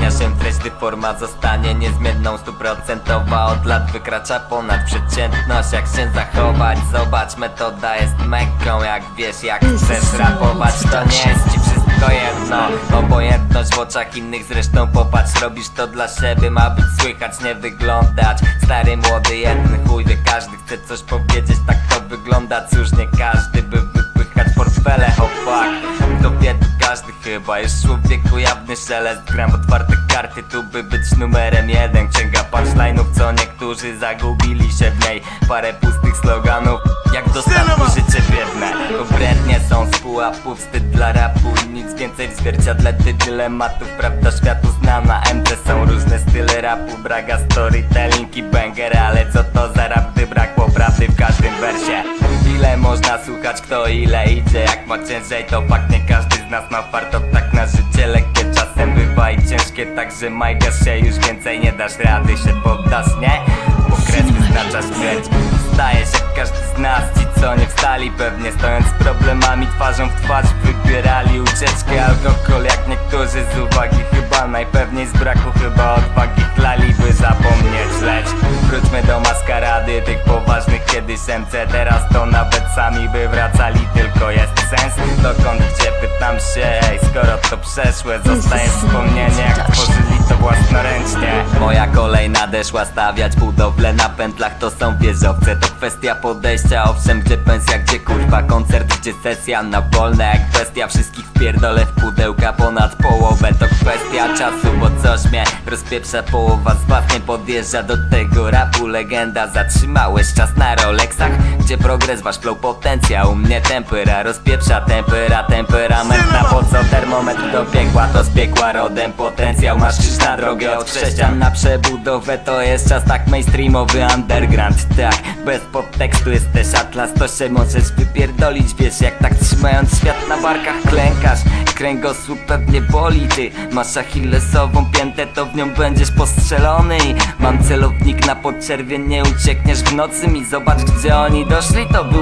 Zmienia się treść, gdy forma zostanie niezmienną. Stuprocentowa od lat wykracza ponad przeciętność. Jak się zachować? Zobacz, metoda jest mekką. Jak wiesz, jak chcesz rapować To nie jest ci wszystko jedno. Obojętność w oczach innych zresztą popatrz Robisz to dla siebie, ma być słychać, nie wyglądać. Stary, młody, jeden chuj, wie każdy chce coś powiedzieć Tak to wygląda, cóż nie każdy by wypychać portfele, chłopak To wie tu każdy chyba, jest człowieku jawny szelest Gram otwarte karty, tu by być numerem jeden Księga punchline'ów, co niektórzy zagubili się w niej. Parę pustych sloganów, jak do statku życie biedne. Obrędnie są z pułapów, wstyd dla rapu i nic więcej w zwierciadle ty dylematów. Prawda światu znana, MT są różne style rapu. Braga storytelling i banger, ale co to za rap, gdy brakło prawdy w każdym wersie Ile można słuchać, kto ile idzie Jak ma ciężej, to fakt nie każdy z nas ma farto. Tak na życie lekkie czasem bywa i ciężkie Także majgasz się, już więcej nie dasz rady Się poddasz, nie? Bo kres wyznacza śmierć Staje się każdy z nas, ci co nie wstali Pewnie stojąc z problemami twarzą w twarz Wybierali ucieczkę, alkohol jak niektórzy z uwagi Chyba najpewniej z braku chyba odwagi. Chlali by zapomnieć, lecz Wróćmy do maskarady tych poważnych kiedyś MC Teraz to nawet sami by wracali, tylko jest sens. Dokąd, gdzie pytam się, ej, skoro to przeszłe Zostaje wspomnienie, jak własnoręcznie Moja kolej nadeszła stawiać budowlę na pętlach To są wieżowce, to kwestia podejścia. Owszem, gdzie pensja, gdzie kurwa koncert Gdzie sesja na wolne jak Wszystkich wpierdolę w pudełka ponad połowę To kwestia czasu, bo coś mnie rozpieprza. Połowa z was nie podjeżdża do tego rapu Legenda, zatrzymałeś czas na Rolexach Gdzie progres, wasz flow, potencjał. Mnie tempera, rozpieprza tempera Temperament. Na po co termometr do piekła To z piekła rodem potencjał. Masz krzyż na drogę od na przebudowę To jest czas tak mainstreamowy underground Tak, bez podtekstu jesteś atlas To się możesz wypierdolić Wiesz jak tak trzymając świat na barkach klękasz. Kręgosłup pewnie boli Ty masz achillesową piętę To w nią będziesz postrzelony. I Mam celownik na podczerwień Nie uciekniesz w nocy mi Zobacz gdzie oni doszli To był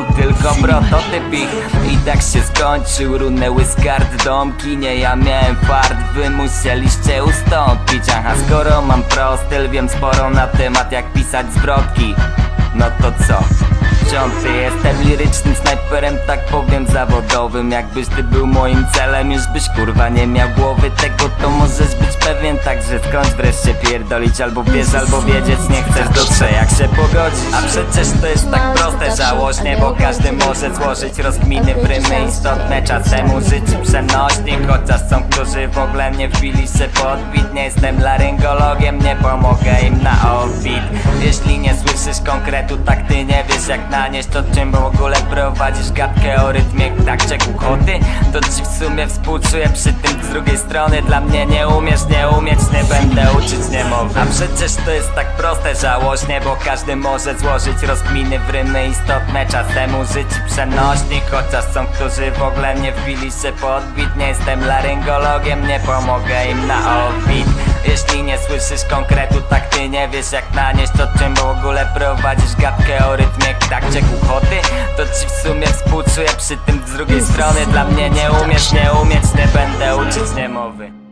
prototyp ich I tak się skończył Runęły z kart domki Nie ja miałem fart Wy musieliście ustąpić. Aha skoro mam prostyl Wiem sporo na temat jak pisać zwrotki. No to co? Wciąty jestem lirycznym snajperem, tak powiem zawodowym. Jakbyś ty był moim celem, już byś kurwa nie miał głowy Tego to możesz być pewien, pierdolić Albo wiesz, albo wiedzieć nie chcesz dotrze jak się pogodzisz A przecież to jest tak proste, żałośnie Bo każdy może złożyć rozkminy w rymy istotne Czasem użyć przenośnik, chociaż są którzy w ogóle nie wbili się podbit. Nie jestem laryngologiem, nie pomogę im na obit Jeśli nie słyszysz konkretu, tak ty nie wiesz jak nanieść To czym w ogóle prowadzisz gadkę o rytmie tak czy głuchoty To ci w sumie współczuję przy tym z drugiej strony Dla mnie nie umiesz, nie umieć, przecież to jest tak proste, żałośnie Bo każdy może złożyć rozkminy w rymy istotne. Czasem użyć przenośnik Chociaż są którzy w ogóle nie wbili się podbit. Nie jestem laryngologiem, nie pomogę im na obit. Jeśli nie słyszysz konkretu, tak ty nie wiesz jak nanieść To czym w ogóle prowadzisz gadkę o rytmie? Tak cię głuchoty To ci w sumie współczuję przy tym z drugiej strony. Dla mnie nie umiesz, nie umieć, nie będę uczyć niemowy